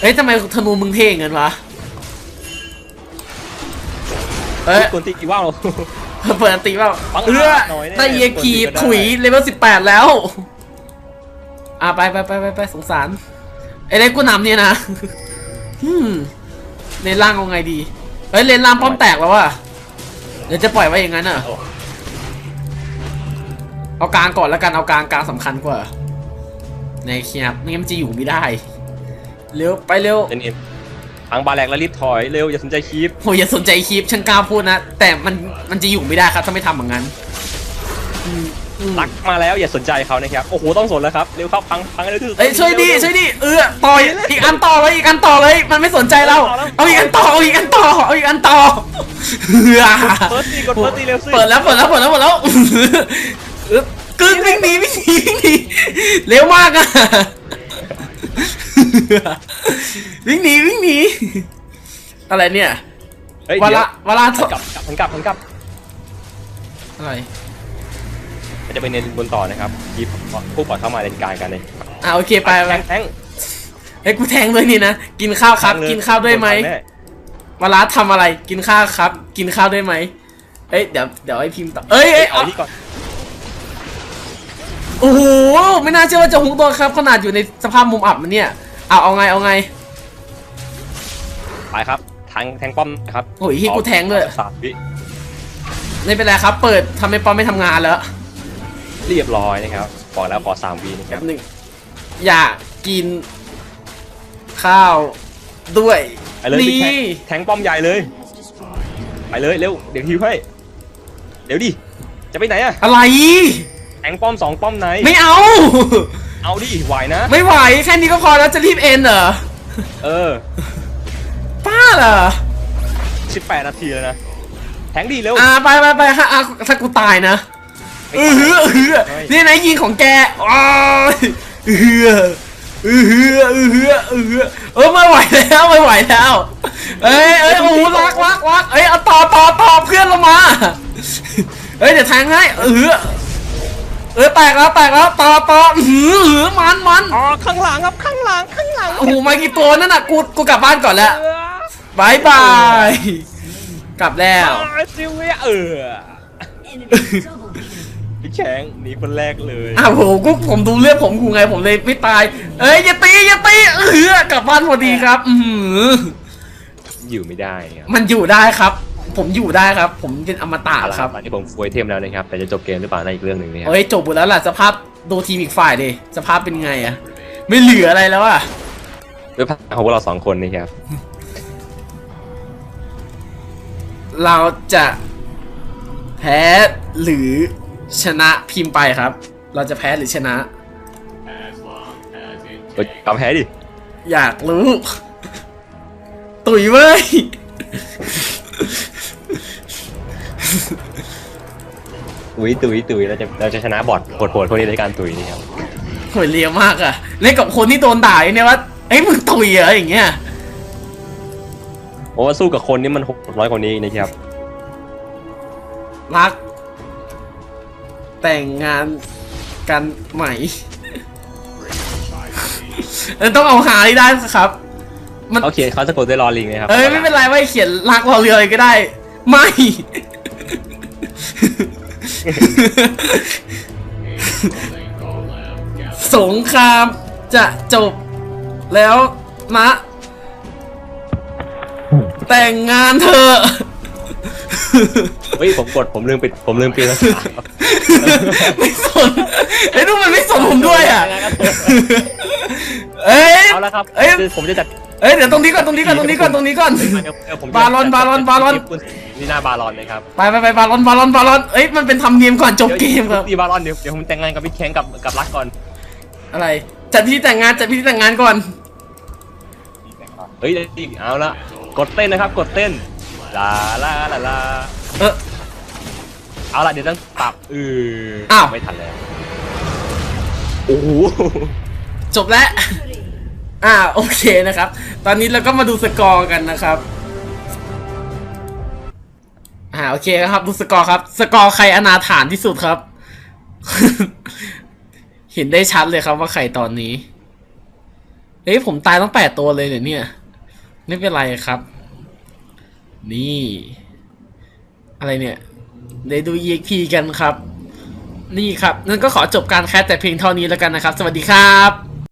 เอ้ยทำไมธนูมึงเท่เงินวะเอ้ยคนตีกี่ว่าวเราเปิดอันตีเปล่าปังเอื้อหน่อยแน่ไตเยกีคนตีก็ได้ถุยเลเวลสิบแปดแล้ว อะไปไปไปไปไปสงสารไอ้เล็กกูนำเนี่ยนะอืมเลนล่างเอาไงดีเอ้ยเลนล่างป้อมแตกแล้วว่ะเดี๋ยวจะปล่อยไว้อย่างนั้นอะเอากลางก่อนแล้วกันเอากลางกลางสำคัญกว่าในเคียบไม่งั้นมันจะอยู่ไม่ได้ เร็วไปเร็วเอ็นเอ็นทางบาแหลกแล้วรีบถอยเร็วอย่าสนใจคลิปโหอย่าสนใจคลิปฉันกล้าพูดนะ แต่มันมันจะอยู่ไม่ได้ครับถ้าไม่ทำอย่างนั้นอืมอืมรักมาแล้วอย่าสนใจเขานะครับโอ้โหต้องสนแล้วครับเร็วครับพังพังเร็วที่สุดเอ้ยช่วยดิเร็ช่วยดิเออต่อยอีกอันต่อเลยอีกอันต่อเลย มันไม่สนใจเราเอาอีกอันต่อเอาอีกอันต่อเอาอีกอันต่อเฮ้ยเปิดตีกดเปิดตีเร็วสิเปิดแล้วเปิดแล้วเปิดแล้วเปิดแล้วเออกึ่งวิ่งหนีวิ่งหนีวิ่งหนีเร็วมากอะ วิ่งหนีวิ่งหนีอะไรเนี่ยเฮ้ยวาเดี๋ยระวาระกลับกลับกลับกลับกลับอะไรมันจะไปเน้นบนต่อนะครับคลิปผู้ปล่อยเข้ามาเลนกลางกันเลยอ่าโอเคไปไปแทงแทงเฮ้ยกูแทงด้วยนี่นะกินข้าวครับแทงเลยกินข้าวด้วยไหมโนแน่วาระทำอะไรกินข้าวครับ กินข้าวด้วยไหมเอ้ยเดี๋ยวเดี๋ยวไอ้พิมพ์ต่อเอ้ยเอ้เอ้ยยเอาเอานี่ก่อนโอ้โหไม่น่าเชื่อว่าจะหุกตัวครับ ขนาดอยู่ในสภาพมุมอับมันเนี่ย เอาเอาไงเอาไงไปครับแทงแทงป้อมนะครับโอ้ยที่กูแทงด้วยสามวิไม่เป็นไรครับ เปิดทำให้ปอมไม่ทำงานแล้ว เรียบร้อยนะครับบอกแล้วขอสามวินะคแป๊รับบหนึ่งอยากกิน ข้าวด้วยไปเลยพี่แทงนี่แทงป้อมใหญ่เลย ไปเลยเร็วเดี๋ยวฮิวให้เดี๋ยวดิจะไปไหนอะอะไรแทงป้อมสองป้อมไหน ไม่เอาเอา ดิไหวนะไม่ไหวแค่นี้ก็พอแล้วจะรีบเอ็นเหรอเออป้าเหรอ18นาทีแล้วนะแทงดีเร็วอ่าไปไปไปฮะอะถ้ากูตายนะเออหือเออหือนี่นะยิงของแกอ้ายเออหือเออหือเออหือเออหือเออไม่ไหวแล้วไม่ไหวแล้วเอ้ยเอ้ยโอ้โหรักรักรักเอ้ยเอาต่อต่อต่อเพื่อนเรามาเอ้ยเดี๋ยวแทงให้เออหือเออแตกแล้วแตกแล้วต่อต่ออื้อหือ ลังครับข้างหลังข้างหลังโอ้โหมากี่ตัวนั่นน่ะกูกูกลับบ้านก่อนแล้วบายบายกลับแล้วอ่าซิเวียเออพี่แข็งหนีคนแรกเลยอ้าวโหกูผมดูเลือดผมกูไงผมเลยไม่ตาย เอ้ยอย่าตีอย่าตีเออกลับบ้านพอดีครับ อือหืออยู่ไม่ได้ครับมันอยู่ได้ครับ ผมอยู่ได้ครับ ผมเป็นอมตะเอาละคครัรับบตอนนี้ผมฟูไอเทมแล้วนะครับแต่จะจบเกมหรือเปล่านั่นอีกเรื่องหนึ่งนะครับเอ้ยจบหมดแล้วล่ะสภาพดูทีมอีกฝ่ายดิสภาพเป็นไงอะ ไม่เหลืออะไรแล้วอะด้วยพลังของพวกเราสองคนนะครับ เราจะแพ้หรือชนะพิมพ์ไปครับ เราจะแพ้หรือชนะเฮ้ยกำแพ้ดิ อยากรู้ ตุ๋ยเว้ย ตุยตุยตุยเราจะเราจะชนะบอดโหดๆพวกนี้ในการตุยนี่ครับ โหยเลียมากอะเล่นกับคนที่โดนด่าเนี่ยว่าเอ้ยมึงตุยเหรออย่างเงี้ยโอ้สู้กับคนนี่มันหกร้อยกว่านี้นะครับรัก แต่งงานกันไหมเออต้องเอาหาให้ได้ครับ มันโอเคเขาสะกดด้วยลอลิงนะครับเอ้ยไม่เป็นไรไม่เขียนรักเราเรือเลยก็ได้ ไม่ สงครามจะจบแล้วนะแต่งงานเธอะเฮ้ยผมกดผมลืมปิดผมลืมปิดภาษาครับไม่สนไอ้นู่นมันไม่สนผมด้วยอะ เอ้ย เอาละครับเอ้ย คือผมจะจัดเอ้ยเดี๋ยวตรงนี้ก่อนตรงนี้ก่อนตรงนี้ก่อนตรงนี้ก่อน เดี๋ยวเดี๋ยวผมจะบาลอนบาลอนบาลอนนี่หน้าบาลอนนะครับไปไปไปบาลอนบาลอนบาลอนเอ้ยมันเป็นทำเนียมก่อนจบเกมครับ ตีบาลอนเดี๋ยวเดี๋ยวผมแต่งงานกับพี่แข้งกับกับรักก่อน อะไรจัดพิธีแต่งงานจัดพิธีแต่งงานก่อน เฮ้ยเดี๋ยวดิเอาละกดเต้นนะครับ กดเต้นลาลาลาลาเออเอาละเดี๋ยวต้องปรับเอออ้าว ไม่ทันแล้วโอ้โหจบแล้ว อ่าโอเคนะครับ ตอนนี้เราก็มาดูสกอร์กันนะครับ อ่าโอเคครับดูสกอร์ครับ สกอร์ใครอนาถานที่สุดครับ เห็นได้ชัดเลยครับว่าไข่ตอนนี้ เฮ้ยผมตายต้องแปดตัวเลยเนี่ยเนี่ยไม่เป็นไรครับ นี่ อะไรเนี่ยเดี๋ยวดู EXP กันครับ นี่ครับ นั่นก็ขอจบการแคสแต่เพียงเท่านี้แล้วกันนะครับ สวัสดีครับ